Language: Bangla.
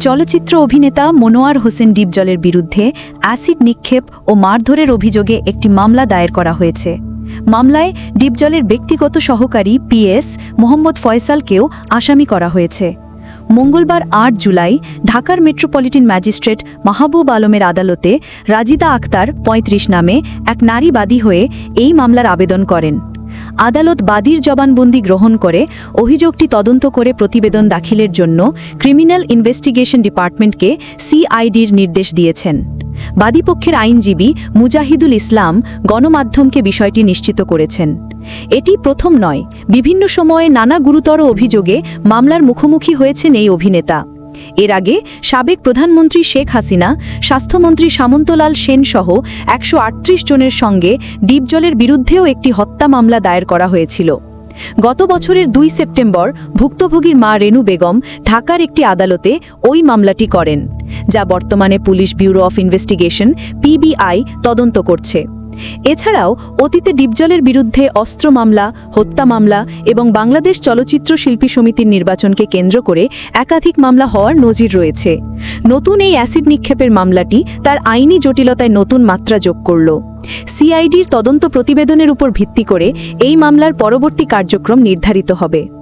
চলচ্চিত্র অভিনেতা মনোয়ার হোসেন ডিপজলের বিরুদ্ধে অ্যাসিড নিক্ষেপ ও মারধরের অভিযোগে একটি মামলা দায়ের করা হয়েছে। মামলায় ডিপজলের ব্যক্তিগত সহকারী পিএস মোহাম্মদ ফয়সালকেও আসামি করা হয়েছে। মঙ্গলবার আট জুলাই ঢাকার মেট্রোপলিটন ম্যাজিস্ট্রেট মাহবুব আলমের আদালতে রাজিদা আক্তার ৩৫ নামে এক নারী বাদী হয়ে এই মামলার আবেদন করেন। আদালত বাদীর জবানবন্দি গ্রহণ করে অভিযোগটি তদন্ত করে প্রতিবেদন দাখিলের জন্য ক্রিমিনাল ইনভেস্টিগেশন ডিপার্টমেন্টকে সিআইডির নির্দেশ দিয়েছেন। বাদীপক্ষের আইনজীবী মুজাহিদুল ইসলাম গণমাধ্যমকে বিষয়টি নিশ্চিত করেছেন। এটি প্রথম নয়। বিভিন্ন সময়ে নানা গুরুতর অভিযোগে মামলার মুখোমুখি হয়েছেন এই অভিনেতা। এর আগে সাবেক প্রধানমন্ত্রী শেখ হাসিনা, স্বাস্থ্যমন্ত্রী সামন্তলাল সেন সহ একশো আটত্রিশ জনের সঙ্গে ডিপজলের বিরুদ্ধেও একটি হত্যা মামলা দায়ের করা হয়েছিল। গত বছরের দুই সেপ্টেম্বর ভুক্তভোগীর মা রেনু বেগম ঢাকার একটি আদালতে ওই মামলাটি করেন, যা বর্তমানে police bureau of investigation, PBI, তদন্ত করছে। এছাড়াও অতীতে ডিপজলের বিরুদ্ধে অস্ত্র মামলা, হত্যা মামলা এবং বাংলাদেশ চলচ্চিত্র শিল্পী সমিতির নির্বাচনকে কেন্দ্র করে একাধিক মামলা হওয়ার নজির রয়েছে। নতুন এই অ্যাসিড নিক্ষেপের মামলাটি তার আইনি জটিলতায় নতুন মাত্রা যোগ করল। সিআইডির তদন্ত প্রতিবেদনের উপর ভিত্তি করে এই মামলার পরবর্তী কার্যক্রম নির্ধারিত হবে।